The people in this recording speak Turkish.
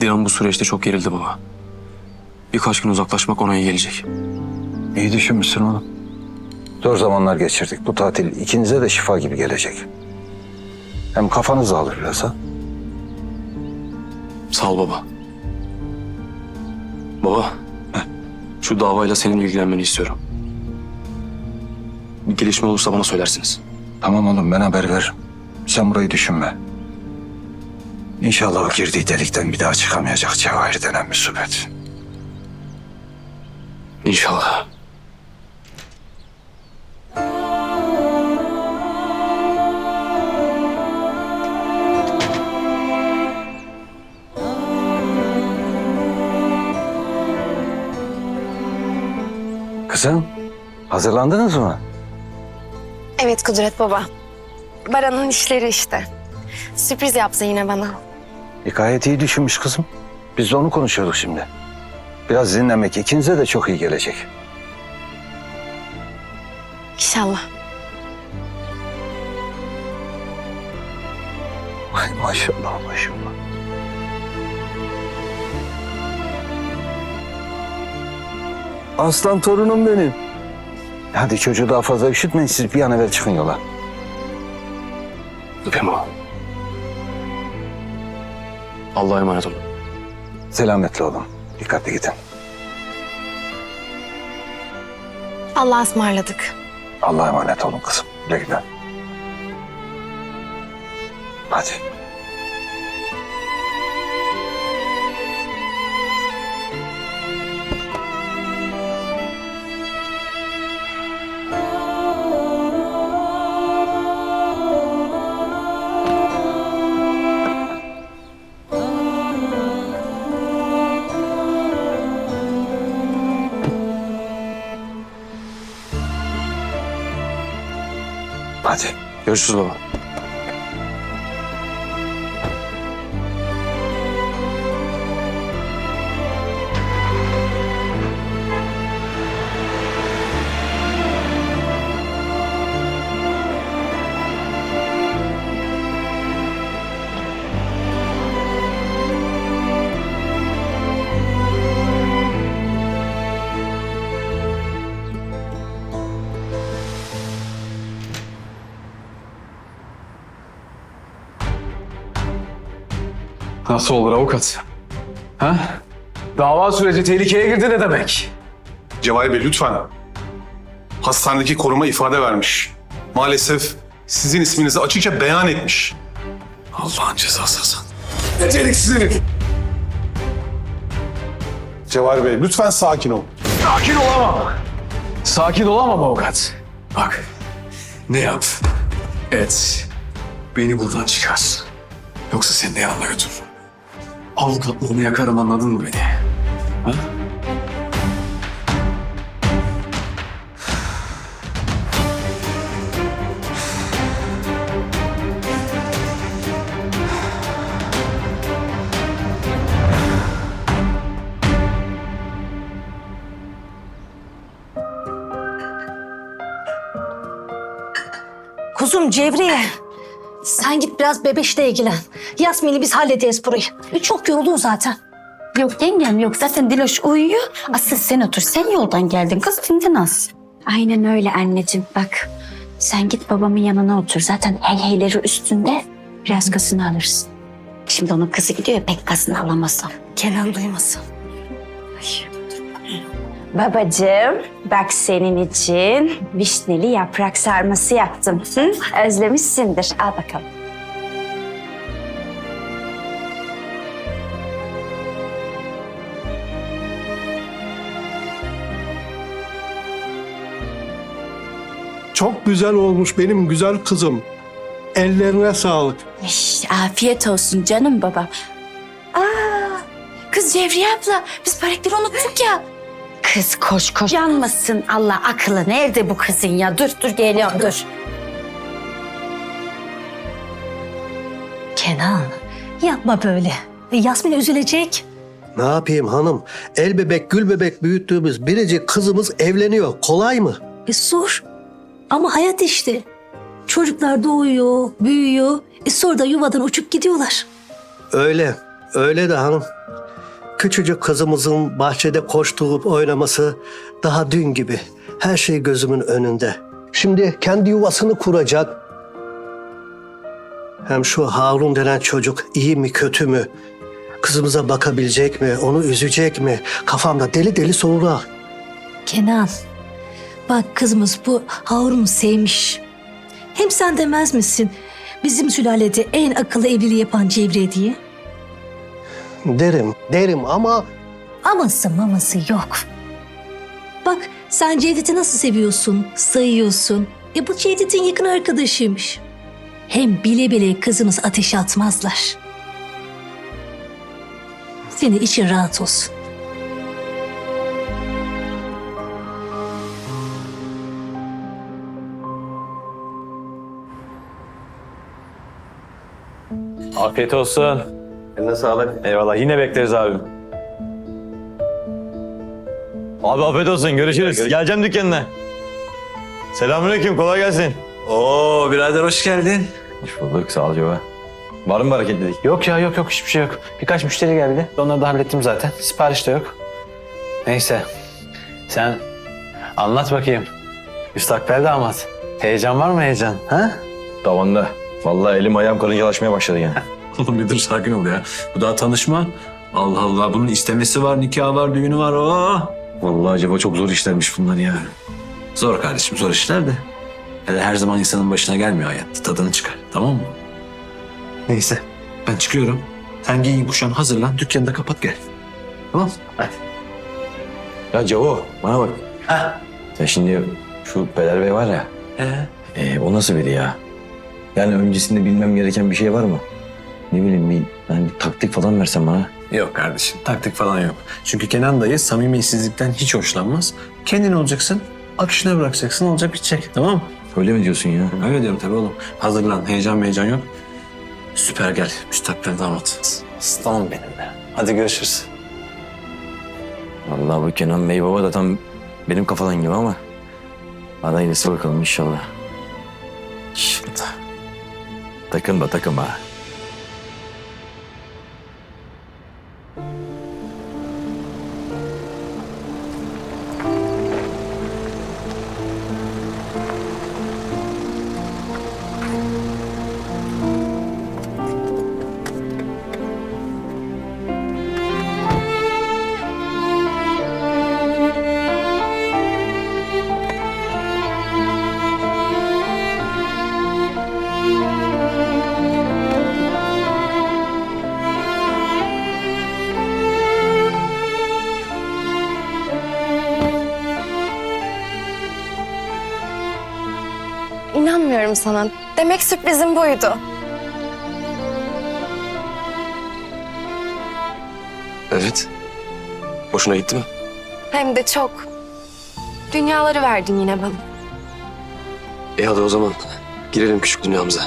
Dilan bu süreçte çok gerildi baba. Birkaç gün uzaklaşmak ona iyi gelecek. İyi düşünmüşsün oğlum. Zor zamanlar geçirdik. Bu tatil ikinize de şifa gibi gelecek. Hem kafanız dağılır biraz ha. Sağ ol baba. Baba. Şu davayla senin ilgilenmeni istiyorum. Bir gelişme olursa bana söylersiniz. Tamam oğlum ben haber veririm. Sen burayı düşünme. İnşallah o girdiği delikten bir daha çıkamayacak Cevahir denen musibet. İnşallah. Kızım hazırlandınız mı? Evet Kudret baba. Baran'ın işleri işte. Sürpriz yaptı yine bana. E, gayet iyi düşünmüş kızım. Biz de onu konuşuyorduk şimdi. Biraz dinlemek ikinize de çok iyi gelecek. İnşallah. Ay maşallah maşallah. Aslan torunum benim. Hadi çocuğu daha fazla üşütmeyin siz bir an evvel çıkın yola. Öpeyim baba. Allah'a emanet olun. Selametle oğlum. Dikkatli gidin. Allah'a ısmarladık. Allah'a emanet olun kızım. Güle güle. Hadi. Görüşürüz baba. Nasıl olur avukat? Ha? Dava süreci tehlikeye girdi ne demek? Cevahir Bey lütfen. Hastanedeki koruma ifade vermiş. Maalesef sizin isminizi açıkça beyan etmiş. Allah'ın cezası Hasan. Beceriksiz. Cevahir Bey lütfen sakin ol. Sakin olamam. Sakin olamam avukat. Bak, ne yap? Et. Beni buradan çıkar. Yoksa seni de yanına götür. Avukatlığını yakarım anladın mı beni? Ha? Kuzum Cevriye. Sen git biraz bebeşle ilgilen. Yasmin'i biz hallederiz burayı. E, Çok yoruldun zaten. Yok yengem yok. Zaten Diloş uyuyor. Asıl sen otur. Sen yoldan geldin. Kız dinlen az. Aynen öyle anneciğim. Bak sen git babamın yanına otur. Zaten hey heyleri üstünde. Biraz kasını alırsın. Şimdi onun kızı gidiyor ya pek kasını alamazsam. Kenan duymasın. Babacığım bak senin için vişneli yaprak sarması yaptım. Hı? Özlemişsindir. Al bakalım. Çok güzel olmuş benim güzel kızım. Ellerine sağlık. İş, afiyet olsun canım babam. Aa, kız Cevriye abla biz börekleri unuttuk ya. Kız koş koş. Yanmasın Allah akıllı. Nerede bu kızın ya? Dur dur geliyorum dur. Kenan yapma böyle. E, Yasmin üzülecek. Ne yapayım hanım? El bebek gül bebek büyüttüğümüz biricik kızımız evleniyor. Kolay mı? E sor. Ama hayat işte. Çocuklar doğuyor, büyüyor. E sonra da yuvadan uçup gidiyorlar. Öyle. Öyle de hanım. Küçücük kızımızın bahçede koşturup oynaması daha dün gibi. Her şey gözümün önünde. Şimdi kendi yuvasını kuracak. Hem şu Harun denen çocuk iyi mi kötü mü? Kızımıza bakabilecek mi? Onu üzecek mi? Kafamda deli deli sorular. Kenan, bak kızımız bu Harun'u sevmiş. Hem sen demez misin bizim sülalede en akıllı evliliği yapan Cevriye diye? Derim, derim ama Aması maması yok. Bak sen Cevdet'i nasıl seviyorsun, sayıyorsun. E bu Cevdet'in yakın arkadaşıymış. Hem bile bile kızımız ateşe atmazlar. Senin için rahat olsun. Afiyet olsun. Eline sağlık. Eyvallah. Yine bekleriz abim. Abi afiyet olsun. Görüşürüz. Geleceğim dükkanına. Selamünaleyküm. Kolay gelsin. Oo birader hoş geldin. Hoş bulduk. Sağ ol Ceva. Var mı hareketlilik? Yok ya yok yok hiçbir şey yok. Birkaç müşteri geldi. Onları da hallettim zaten. Sipariş de yok. Neyse. Sen anlat bakayım. Müstakbel damat. Heyecan var mı heyecan? Ha? Tavanda. Vallahi elim ayağım karıncalaşmaya başladı yani. Oğlum bir dur sakin ol ya. Bu daha tanışma. Allah Allah bunun istemesi var, nikahı var, düğünü var. Oo. Vallahi acaba çok zor işlermiş bunlar ya. Zor kardeşim zor işler de. Hele her zaman insanın başına gelmiyor hayat. Tadını çıkar tamam mı? Neyse ben çıkıyorum. Sen giyin kuşan hazırlan dükkanı da kapat gel. Tamam Hadi. Ya Cevo bana bak. Sen şimdi şu Peder Bey var ya. Ee? ee, o nasıl biri ya? Yani öncesinde bilmem gereken bir şey var mı? Ne bileyim bir, yani bir taktik falan versen bana. Yok kardeşim taktik falan yok. Çünkü Kenan dayı samimiyetsizlikten hiç hoşlanmaz. Kendin olacaksın, akışına bırakacaksın olacak bitecek tamam mı? Öyle mi diyorsun ya? Öyle diyorum tabii oğlum. Hazırlan heyecan heyecan yok. Süper gel müstakbel damat. Aslanım benim be. Hadi görüşürüz. Vallahi bu Kenan Bey baba da tam benim kafadan gibi ama. Adaylısı bakalım inşallah. Şimdi. Takılma takılma. Sana. Demek sürprizim buydu. Evet. Hoşuna gitti mi? Hem de çok. Dünyaları verdin yine bana. E hadi o zaman girelim küçük dünyamıza.